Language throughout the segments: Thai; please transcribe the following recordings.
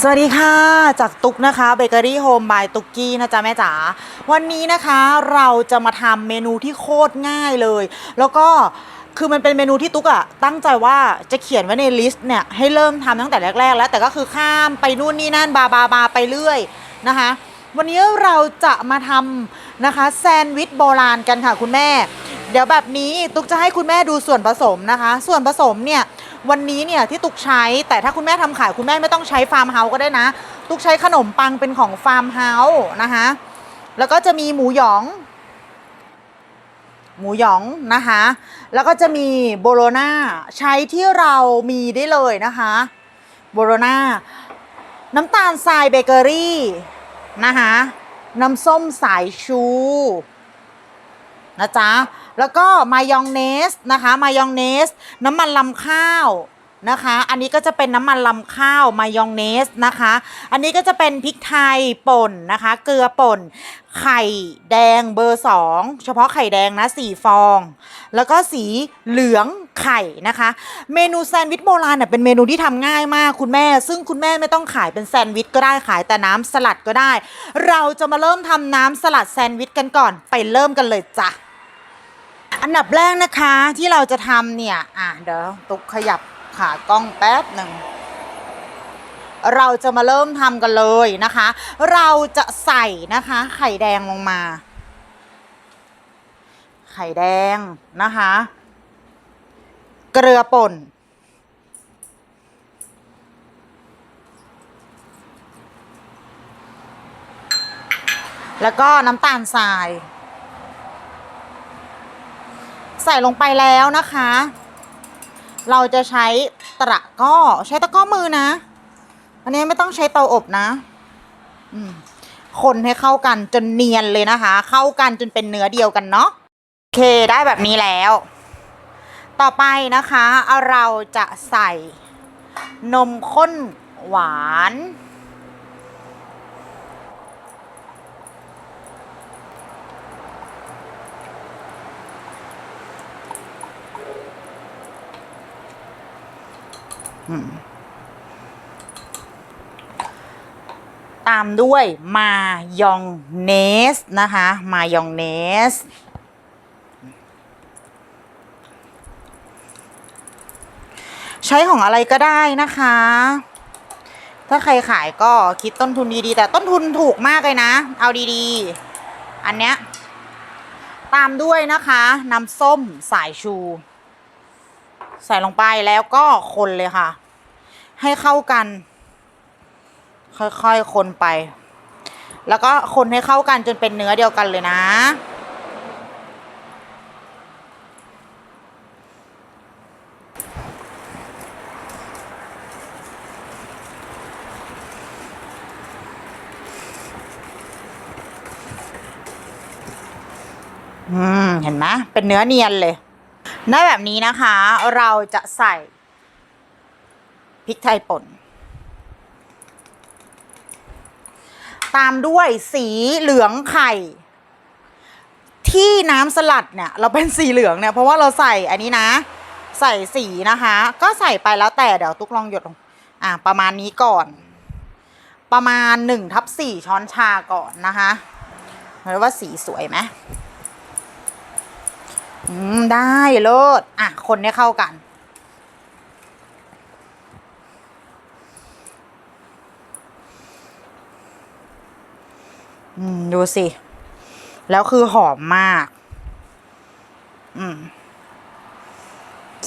สวัสดีค่ะ จากตุกนะคะเบเกอรี่โฮมบายตุกกี้นะจ๊ะแม่จ๋าวันนี้นะคะเราจะมาทำเมนูที่โคตรง่ายเลย แล้วก็คือมันเป็นเมนูที่ตุกอะตั้งใจว่าจะเขียนไว้ในลิสต์เนี่ยให้เริ่มทำตั้งแต่แรก ๆ แล้วแต่ก็คือข้ามไปนู่นนี่นั่นบาบาบาไปเรื่อยนะคะ วันนี้เราจะมาทำนะคะแซนด์วิชโบราณกันค่ะคุณแม่ เดี๋ยวแบบนี้ตุกจะให้คุณแม่ดูส่วนผสมนะคะ ส่วนผสมเนี่ย วันนี้เนี่ยที่ตุกใช้แต่ถ้าคุณแม่ทำขายคุณแม่ไม่ต้องใช้ฟาร์มเฮาส์ก็ได้นะ ตุกใช้ขนมปังเป็นของฟาร์มเฮาส์นะคะแล้วก็จะมีหมูหยอง หมูหยองนะคะ แล้วก็จะมีโบโลนาใช้ที่เรามีได้เลยนะคะ โบโลนาน้ำตาลทรายเบเกอรี่นะคะน้ำส้มสายชู นะจ๊ะ แล้วก็มายองเนสนะคะมายองเนส น้ำมันลำข้าวนะคะ อันนี้ก็จะเป็นน้ำมันลำข้าวมายองเนสนะคะ อันนี้ก็จะเป็นพริกไทยป่นนะคะ เกลือป่น ไข่แดงเบอร์สองเฉพาะไข่แดงนะสี่ฟอง แล้วก็สีเหลืองไข่นะคะ เมนูแซนด์วิชโบราณเน่ยเป็นเมนูที่ทำง่ายมากคุณแม่ ซึ่งคุณแม่ไม่ต้องขายเป็นแซนด์วิชก็ได้ขายแต่น้ำสลัดก็ได้ เราจะมาเริ่มทำน้ำสลัดแซนด์วิชกันก่อน ไปเริ่มกันเลยจ้ะ อันดับแรกนะคะที่เราจะทำเนี่ย อะเดี๋ยวตุกขยับขากล้องแป๊บหนึ่ง เราจะมาเริ่มทำกันเลยนะคะ เราจะใส่นะคะ ไข่แดงลงมา ไข่แดงนะคะ เกลือป่นแล้วก็น้ำตาลทราย ใส่ลงไปแล้วนะคะ เราจะใช้ตะก้อใช้ตะก้อมือนะ อันนี้ไม่ต้องใช้เตาอบนะคนให้เข้ากันจนเนียนเลยนะคะ เข้ากันจนเป็นเนื้อเดียวกันเนาะโอเคได้แบบนี้แล้ว ต่อไปนะคะ เราจะใส่นมข้นหวาน ตามด้วยมายองเนสนะคะ มายองเนส ใช้ของอะไรก็ได้นะคะ ถ้าใครขายก็คิดต้นทุนดีๆ แต่ต้นทุนถูกมากเลยนะ เอาดีๆ อันเนี้ย ตามด้วยนะคะ น้ำส้มสายชู ใส่ลงไปแล้วก็คนเลยค่ะ ให้เข้ากัน ค่อยๆคนไป แล้วก็คนให้เข้ากันจนเป็นเนื้อเดียวกันเลยนะ อืม เห็นไหมเป็นเนื้อเนียนเลย ได้แบบนี้นะคะ เราจะใส่พริกไทยป่น ตามด้วยสีเหลืองไข่ ที่น้ำสลัดเนี่ย เราเป็นสีเหลืองเนี่ย เพราะว่าเราใส่อันนี้นะ ใส่สีนะคะ ก็ใส่ไปแล้วแต่เดี๋ยวตุ๊กลองหยดลงอะประมาณนี้ก่อน ประมาณหนึ่งทับสี่ช้อนชาก่อนนะคะเห็นว่าสีสวยไหม อืม ได้เลิศอะ คนให้เข้ากัน อืม ดูสิ แล้วคือหอมมาก อืม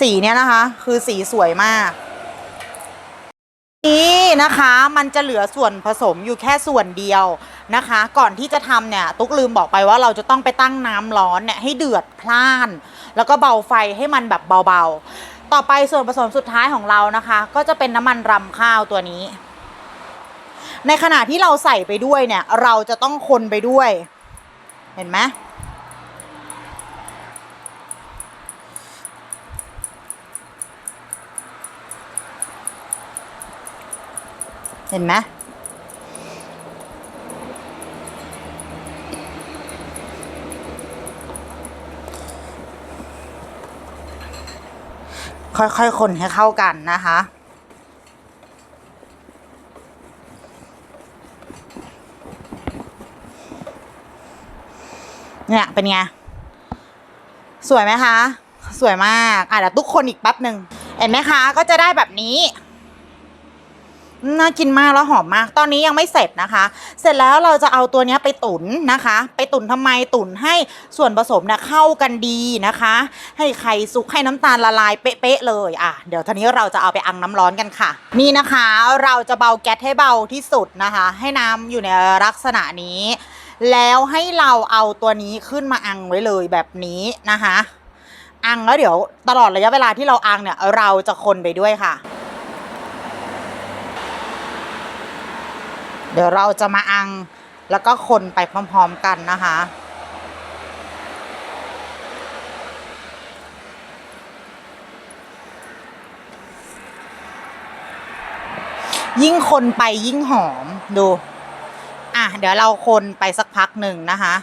สีเนี้ยนะคะ คือสีสวยมากนี่นะคะมันจะเหลือส่วนผสมอยู่แค่ส่วนเดียว นะคะ ก่อนที่จะทำเนี่ยตุ๊กลืมบอกไปว่าเราจะต้องไปตั้งน้ำร้อนเนี่ยให้เดือดพล่าน แล้วก็เบาไฟให้มันแบบเบาๆ ต่อไปส่วนผสมสุดท้ายของเรานะคะ ก็จะเป็นน้ำมันรำข้าวตัวนี้ ในขณะที่เราใส่ไปด้วยเนี่ยเราจะต้องคนไปด้วย เห็นไหมเห็นไหม ค่อยๆคนให้เข้ากันนะคะเนี่ยเป็นไง สวยไหมคะ สวยมาก อะเดี๋ยวทุกคนอีกแป๊บหนึ่งเห็นไหมคะ ก็จะได้แบบนี้ น่ากินมากแล้วหอมมาก ตอนนี้ยังไม่เสร็จนะคะ เสร็จแล้วเราจะเอาตัวนี้ไปตุ๋นนะคะ ไปตุ๋นทำไมตุ๋นให้ส่วนผสมเนี่ยเข้ากันดีนะคะ ให้ไข่สุกให้น้ำตาลละลายเป๊ะๆเลยอะเดี๋ยวทีนี้เราจะเอาไปอังน้ำร้อนกันค่ะ นี่นะคะเราจะเบาแก๊สให้เบาที่สุดนะคะ ให้น้ำอยู่ในลักษณะนี้ แล้วให้เราเอาตัวนี้ขึ้นมาอังไว้เลยแบบนี้นะคะ อังแล้วเดี๋ยวตลอดระยะเวลาที่เราอังเนี่ยเราจะคนไปด้วยค่ะ เดี๋ยวเราจะมาอังแล้วก็คนไปพร้อมๆกันนะคะ ยิ่งคนไปยิ่งหอมดู อะ เดี๋ยวเราคนไปสักพักหนึ่งนะคะ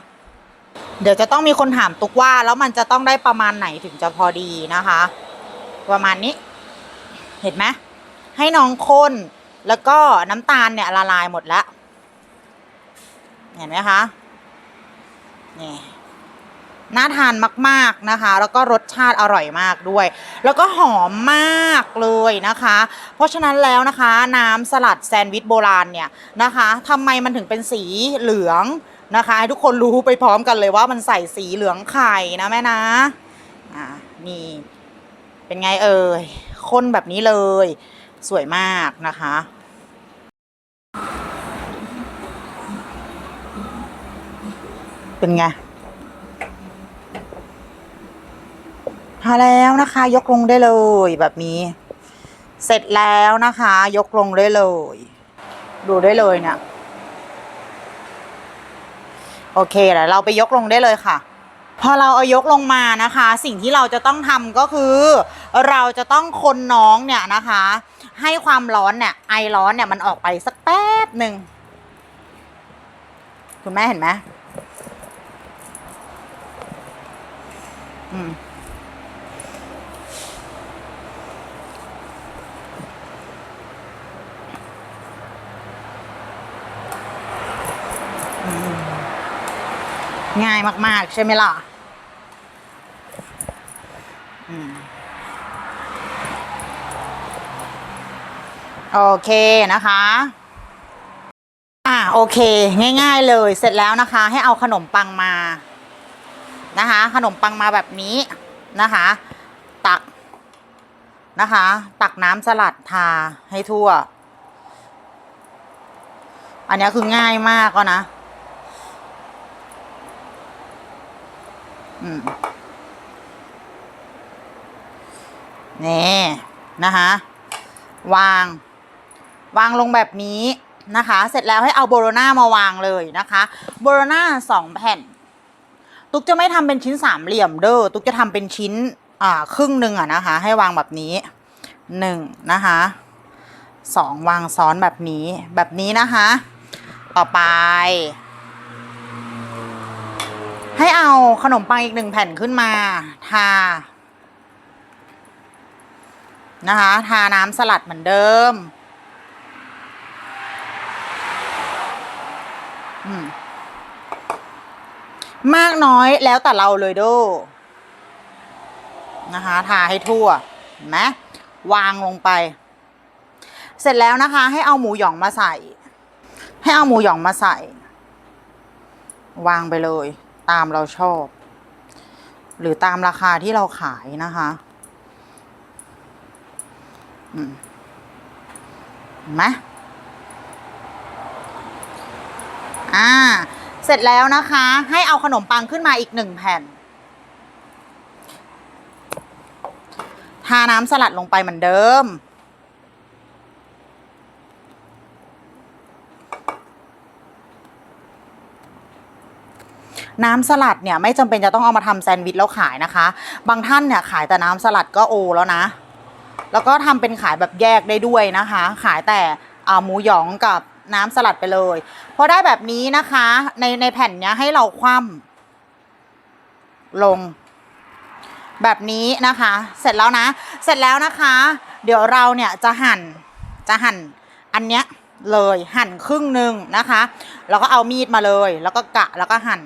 เดี๋ยวจะต้องมีคนถามตุกว่าแล้วมันจะต้องได้ประมาณไหนถึงจะพอดีนะคะ ประมาณนี้ เห็นไหมให้น้องข้น แล้วก็น้ำตาลเนี่ยละลายหมดแล้วเห็นไหมคะนี่น่าทานมาก ๆนะคะ แล้วก็รสชาติอร่อยมากด้วย แล้วก็หอมมากเลยนะคะ เพราะฉะนั้นแล้วนะคะ น้ำสลัดแซนด์วิชโบราณเนี่ยนะคะทำไมมันถึงเป็นสีเหลืองนะคะให้ทุกคนรู้ไปพร้อมกันเลยว่ามันใส่สีเหลืองไข่นะแม่นะอ่านี่เป็นไงเอ่ยข้นแบบนี้เลย สวยมากนะคะเป็นไงพาแล้วนะคะ ยกลงได้เลยแบบนี้ เสร็จแล้วนะคะ ยกลงได้เลย ดูได้เลยเนี่ยโอเคเดี๋ยวเราไปยกลงได้เลยค่ะ พอเราเอายกลงมานะคะ สิ่งที่เราจะต้องทำก็คือ เราจะต้องคนน้องเนี่ยนะคะ ให้ความร้อนเนี่ยไอร้อนเนี่ยมันออกไปสักแป๊บหนึ่งคุณแม่เห็นไหมอืมง่ายมาก ๆ ใช่ไหมล่ะ อืม โอเคนะคะอ่าโอเค ง่าย ๆเลยเสร็จแล้วนะคะ ให้เอาขนมปังมานะคะ ขนมปังมาแบบนี้นะคะ ตักนะคะ ตักน้ำสลัดทาให้ทั่ว อันนี้คือง่ายมากแล้วนะนี่นะคะ วาง วางลงแบบนี้นะคะ เสร็จแล้วให้เอาโบโลนามาวางเลยนะคะ โบโลนาสองแผ่น ตุ๊กจะไม่ทำเป็นชิ้นสามเหลี่ยมเด้อ ตุ๊กจะทำเป็นชิ้นอ่าครึ่งหนึ่งอะนะคะ ให้วางแบบนี้หนึ่งนะคะสองวางซ้อนแบบนี้แบบนี้นะคะ ต่อไป ให้เอาขนมปังอีกหนึ่งแผ่นขึ้นมา ทา นะคะ ทาน้ำสลัดเหมือนเดิม อืม มากน้อยแล้วแต่เราเลยโดนะคะทาให้ทั่วเห็นไหมวางลงไป เสร็จแล้วนะคะ ให้เอาหมูหยองมาใส่ ให้เอาหมูหยองมาใส่ วางไปเลย ตามเราชอบ หรือตามราคาที่เราขายนะคะอืมเห็นไหมอ่า เสร็จแล้วนะคะ ให้เอาขนมปังขึ้นมาอีกหนึ่งแผ่น ทาน้ำสลัดลงไปเหมือนเดิม น้ำสลัดเนี่ยไม่จำเป็นจะต้องเอามาทำแซนด์วิชแล้วขายนะคะ บางท่านเนี่ยขายแต่น้ำสลัดก็โอแล้วนะ แล้วก็ทำเป็นขายแบบแยกได้ด้วยนะคะ ขายแต่หมูหยองกับ น้ำสลัดไปเลยพอได้แบบนี้นะคะ ในในแผ่นเนี้ยให้เราคว่ำลง แบบนี้นะคะ เสร็จแล้วนะ เสร็จแล้วนะคะ เดี๋ยวเราเนี่ยจะหั่นจะหั่นอันเนี้ยเลยหั่นครึ่งหนึ่งนะคะ แล้วก็เอามีดมาเลย แล้วก็กะแล้วก็หั่น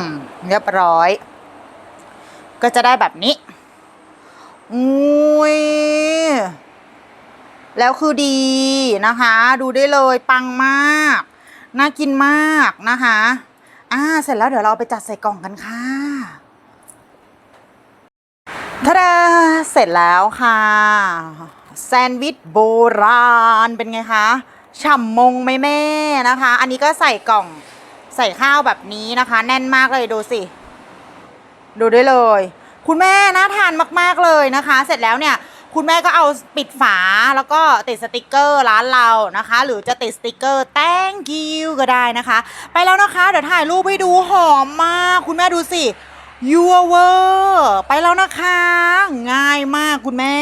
มเรียบร้อย ก็จะได้แบบนี้อุ้ยแล้วคือดีนะคะ ดูได้เลยปังมาก น่ากินมากนะคะอ่าเสร็จแล้วเดี๋ยวเราเอาไปจัดใส่กล่องกันค่ะทาดาเสร็จแล้วค่ะ แซนด์วิชโบราณเป็นไงคะ ฉ่ำมงไหมแม่นะคะ อันนี้ก็ใส่กล่อง ใส่ข้าวแบบนี้นะคะ แน่นมากเลยดูสิ ดูได้เลย คุณแม่น่าทานมากๆเลยนะคะ เสร็จแล้วเนี่ยคุณแม่ก็เอาปิดฝาแล้วก็ติดสติกเกอร์ร้านเรานะคะ หรือจะติดสติกเกอร์ thank you ก็ได้นะคะ ไปแล้วนะคะ เดี๋ยวถ่ายรูปให้ดูหอมมาก คุณแม่ดูสิ your w o r ไปแล้วนะคะ ง่ายมากคุณแม่